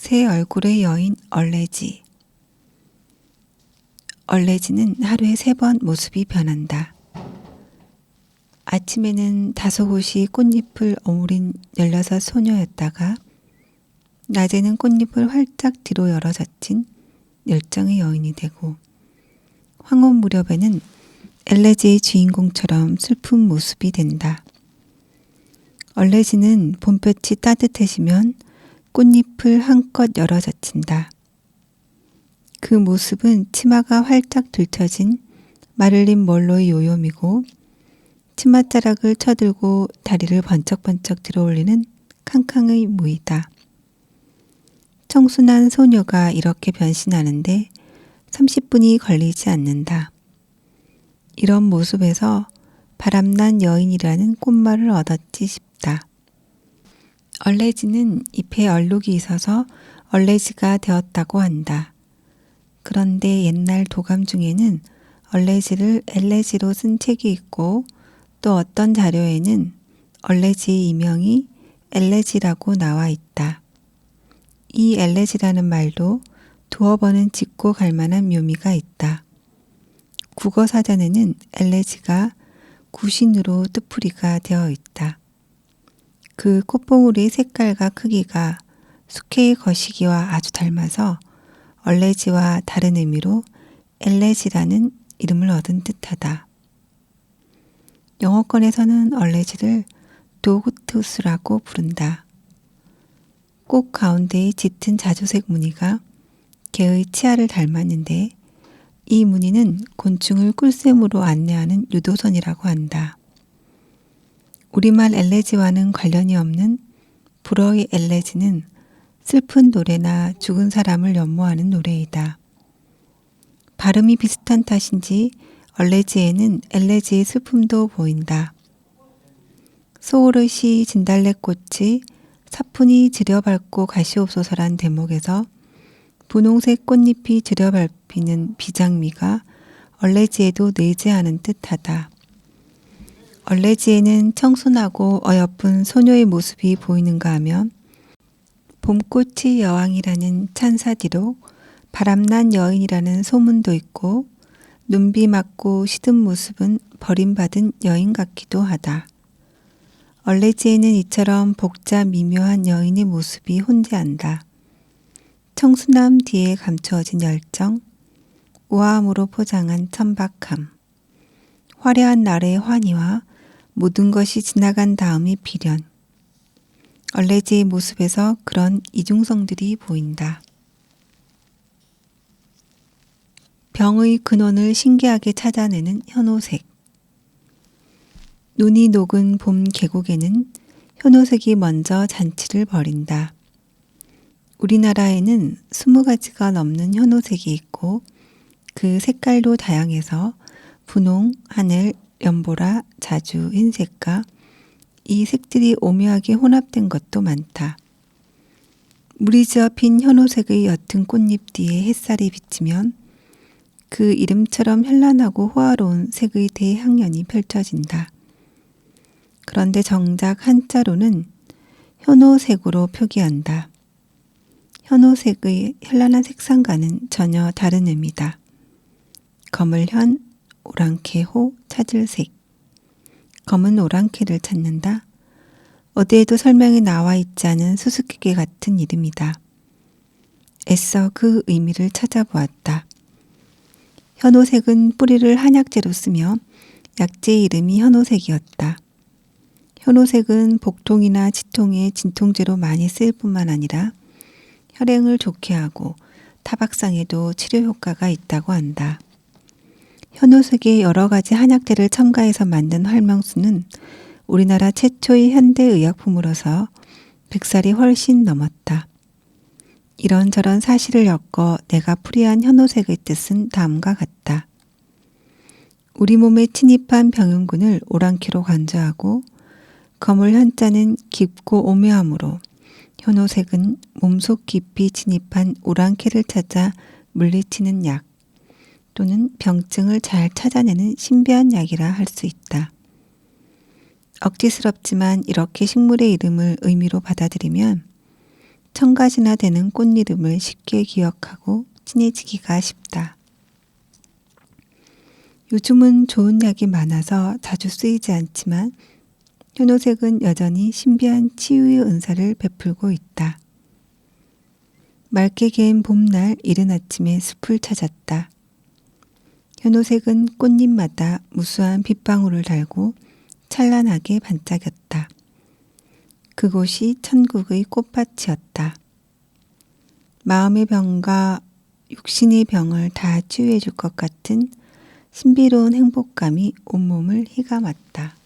새 얼굴의 여인 얼레지. 얼레지는 하루에 세 번 모습이 변한다. 아침에는 다소곳이 꽃잎을 어무린 열여섯 소녀였다가 낮에는 꽃잎을 활짝 뒤로 열어 젖힌 열정의 여인이 되고 황혼 무렵에는 엘레지의 주인공처럼 슬픈 모습이 된다. 얼레지는 봄볕이 따뜻해지면 꽃잎을 한껏 열어 젖힌다. 그 모습은 치마가 활짝 들쳐진 마를린 멀로의 요염이고 치맛자락을 쳐들고 다리를 번쩍번쩍 들어올리는 캉캉의 무이다. 청순한 소녀가 이렇게 변신하는데 30분이 걸리지 않는다. 이런 모습에서 바람난 여인이라는 꽃말을 얻었지 싶다. 얼레지는 잎에 얼룩이 있어서 얼레지가 되었다고 한다. 그런데 옛날 도감 중에는 얼레지를 엘레지로 쓴 책이 있고 또 어떤 자료에는 얼레지의 이명이 엘레지라고 나와 있다. 이 엘레지라는 말도 두어 번은 짚고 갈 만한 묘미가 있다. 국어 사전에는 엘레지가 구신으로 뜻풀이가 되어 있다. 그 꽃봉우리의 색깔과 크기가 숙회의 거시기와 아주 닮아서 얼레지와 다른 의미로 엘레지라는 이름을 얻은 듯하다. 영어권에서는 얼레지를 도구투스라고 부른다. 꽃 가운데의 짙은 자주색 무늬가 개의 치아를 닮았는데 이 무늬는 곤충을 꿀샘으로 안내하는 유도선이라고 한다. 우리말 엘레지와는 관련이 없는 불어의 엘레지는 슬픈 노래나 죽은 사람을 연모하는 노래이다. 발음이 비슷한 탓인지 얼레지에는 엘레지의 슬픔도 보인다. 소오르시 진달래꽃이 사뿐히 지려밟고 가시옵소서란 대목에서 분홍색 꽃잎이 지려밟히는 비장미가 얼레지에도 내재하는 듯하다. 얼레지에는 청순하고 어여쁜 소녀의 모습이 보이는가 하면 봄꽃이 여왕이라는 찬사 뒤로 바람난 여인이라는 소문도 있고 눈비 맞고 시든 모습은 버림받은 여인 같기도 하다. 얼레지에는 이처럼 복잡 미묘한 여인의 모습이 혼재한다. 청순함 뒤에 감추어진 열정, 우아함으로 포장한 천박함, 화려한 날의 환희와 모든 것이 지나간 다음의 비련. 얼레지의 모습에서 그런 이중성들이 보인다. 병의 근원을 신기하게 찾아내는 현오색. 눈이 녹은 봄 계곡에는 현오색이 먼저 잔치를 벌인다. 우리나라에는 스무 가지가 넘는 현오색이 있고 그 색깔도 다양해서 분홍, 하늘, 연보라, 자주, 흰색과 이 색들이 오묘하게 혼합된 것도 많다. 물이 지어 핀 현오색의 옅은 꽃잎 뒤에 햇살이 비치면 그 이름처럼 현란하고 호화로운 색의 대향연이 펼쳐진다. 그런데 정작 한자로는 현오색으로 표기한다. 현오색의 현란한 색상과는 전혀 다른 의미다. 검을현, 오랑캐호, 찾을색. 검은 오랑캐를 찾는다. 어디에도 설명이 나와 있지 않은 수수께끼 같은 이름이다. 애써 그 의미를 찾아보았다. 현오색은 뿌리를 한약재로 쓰며 약재 이름이 현오색이었다. 현오색은 복통이나 치통에 진통제로 많이 쓰일 뿐만 아니라 혈행을 좋게 하고 타박상에도 치료 효과가 있다고 한다. 현오색의 여러 가지 한약재를 첨가해서 만든 활명수는 우리나라 최초의 현대 의약품으로서 100살이 훨씬 넘었다. 이런저런 사실을 엮어 내가 풀이한 현오색의 뜻은 다음과 같다. 우리 몸에 침입한 병용군을 오랑캐로 간주하고 검을 현자는 깊고 오묘함으로 현오색은 몸속 깊이 진입한 오랑캐를 찾아 물리치는 약 또는 병증을 잘 찾아내는 신비한 약이라 할 수 있다. 억지스럽지만 이렇게 식물의 이름을 의미로 받아들이면 천 가지나 되는 꽃 이름을 쉽게 기억하고 친해지기가 쉽다. 요즘은 좋은 약이 많아서 자주 쓰이지 않지만 현오색은 여전히 신비한 치유의 은사를 베풀고 있다. 맑게 개인 봄날 이른 아침에 숲을 찾았다. 현오색은 꽃잎마다 무수한 빗방울을 달고 찬란하게 반짝였다. 그곳이 천국의 꽃밭이었다. 마음의 병과 육신의 병을 다 치유해 줄 것 같은 신비로운 행복감이 온몸을 휘감았다.